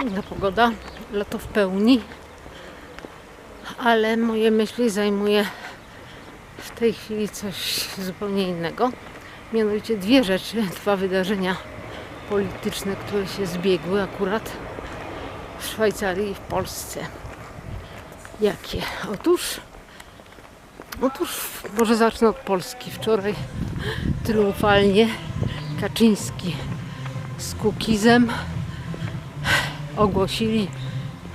Piękna pogoda, lato w pełni, ale moje myśli zajmuje w tej chwili coś zupełnie innego. Mianowicie dwie rzeczy, dwa wydarzenia polityczne, które się zbiegły akurat w Szwajcarii i w Polsce. Jakie? Otóż, otóż może zacznę od Polski. Wczoraj triumfalnie Kaczyński z Kukizem ogłosili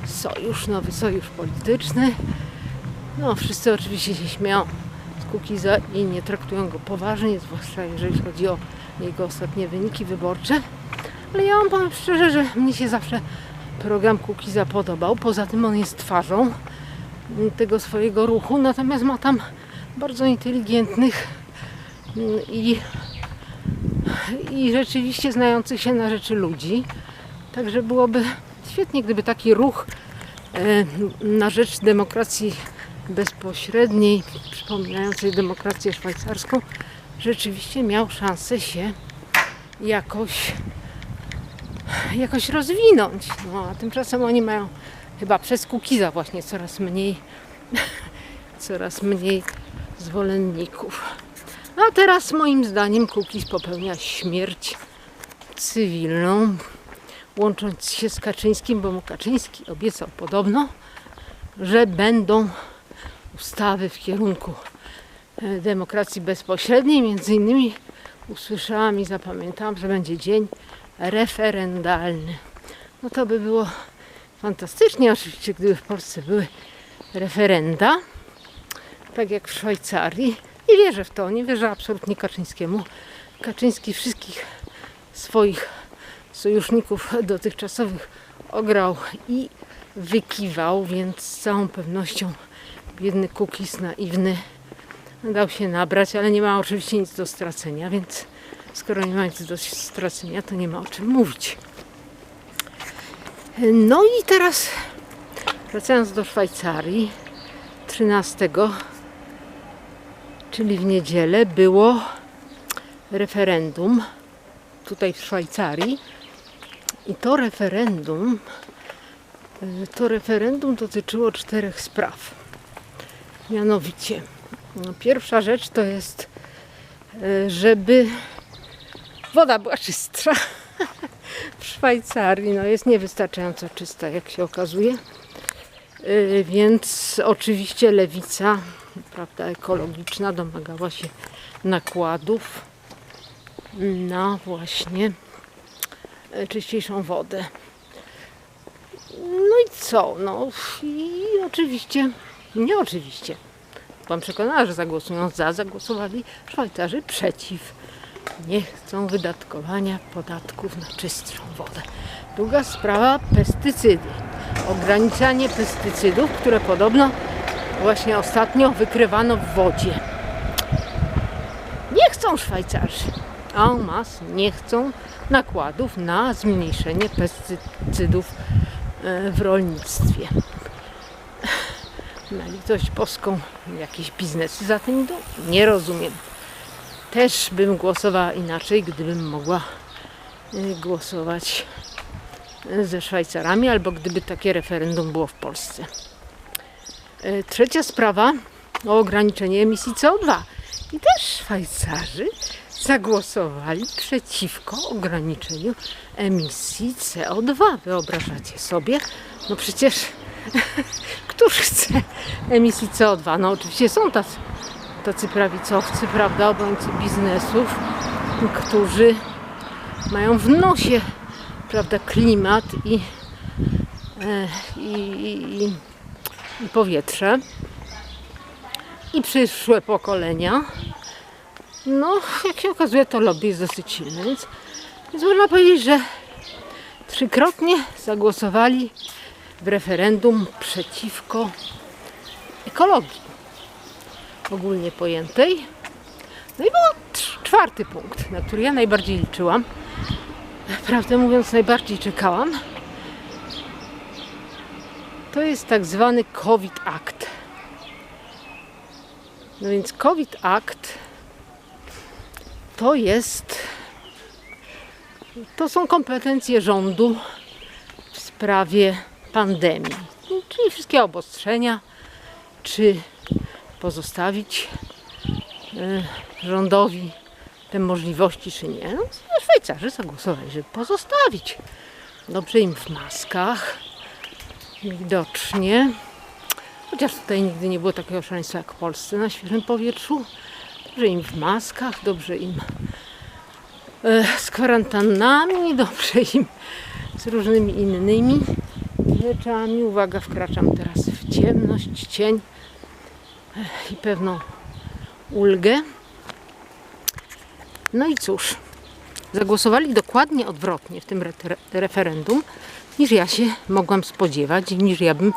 sojusz, nowy sojusz polityczny. No, wszyscy oczywiście się śmieją z Kukiza i nie traktują go poważnie, zwłaszcza jeżeli chodzi o jego ostatnie wyniki wyborcze. Ale ja wam powiem szczerze, że mnie się zawsze program Kukiza podobał. Poza tym on jest twarzą tego swojego ruchu, natomiast ma tam bardzo inteligentnych mm, i, i rzeczywiście znających się na rzeczy ludzi. Także byłoby świetnie, gdyby taki ruch e, na rzecz demokracji bezpośredniej, przypominającej demokrację szwajcarską, rzeczywiście miał szansę się jakoś, jakoś rozwinąć. No, a tymczasem oni mają chyba przez Kukiza właśnie coraz mniej, coraz mniej zwolenników. A teraz moim zdaniem Kukiz popełnia śmierć cywilną, łącząc się z Kaczyńskim, bo mu Kaczyński obiecał podobno, że będą ustawy w kierunku e, demokracji bezpośredniej. Między innymi usłyszałam i zapamiętałam, że będzie dzień referendalny. No to by było fantastycznie, oczywiście, gdyby w Polsce były referenda, tak jak w Szwajcarii. I wierzę w to, nie wierzę absolutnie Kaczyńskiemu. Kaczyński wszystkich swoich sojuszników dotychczasowych ograł i wykiwał, więc z całą pewnością biedny Kukis naiwny dał się nabrać, ale nie ma oczywiście nic do stracenia, więc skoro nie ma nic do stracenia, to nie ma o czym mówić. No i teraz wracając do Szwajcarii, 13, czyli w niedzielę, było referendum tutaj w Szwajcarii. I to referendum, to referendum dotyczyło czterech spraw. Mianowicie, no, pierwsza rzecz to jest, e, żeby woda była czystsza. W Szwajcarii no, jest niewystarczająco czysta, jak się okazuje. E, Więc oczywiście lewica, prawda, ekologiczna domagała się nakładów na właśnie e, czyściejszą wodę. No i co? No i oczywiście, nie oczywiście. Byłam przekonana, że zagłosując za, zagłosowali Szwajcarzy przeciw. Nie chcą wydatkowania podatków na czystszą wodę. Druga sprawa, pestycydy. Ograniczanie pestycydów, które podobno właśnie ostatnio wykrywano w wodzie. Nie chcą Szwajcarzy en masse nie chcą nakładów na zmniejszenie pestycydów e, w rolnictwie. Na litość boską jakieś biznesy za tym idą? Nie rozumiem. Też bym głosowała inaczej, gdybym mogła e, głosować e, ze Szwajcarami, albo gdyby takie referendum było w Polsce. Trzecia sprawa o ograniczenie emisji CO2. I też Szwajcarzy zagłosowali przeciwko ograniczeniu emisji CO2. Wyobrażacie sobie? No przecież któż chce emisji CO2? No oczywiście są tacy, tacy prawicowcy, prawda, obrońcy biznesów, którzy mają w nosie, prawda, klimat i, e, i, i, i, i powietrze i przyszłe pokolenia no, jak się okazuje, to lobby jest dosyć silne, więc, więc można powiedzieć, że trzykrotnie zagłosowali w referendum przeciwko ekologii ogólnie pojętej. No i był czwarty punkt, na który ja najbardziej liczyłam. Prawdę mówiąc, najbardziej czekałam. To jest tak zwany COVID Act. No więc COVID Act to jest, to są kompetencje rządu sprawie pandemii. Czyli wszystkie obostrzenia, czy pozostawić y, rządowi te możliwości, czy nie. No, Szwajcarzy zagłosowali, żeby pozostawić. Dobrze im w maskach, widocznie. Chociaż tutaj nigdy nie było takiego szaleństwa jak w Polsce na świeżym powietrzu. Dobrze im w maskach, dobrze im e, z kwarantannami, dobrze im z różnymi innymi rzeczami. Uwaga, wkraczam teraz w ciemność, cień e, i pewną ulgę. No i cóż, zagłosowali dokładnie odwrotnie w tym re- referendum, niż ja się mogłam spodziewać, niż ja bym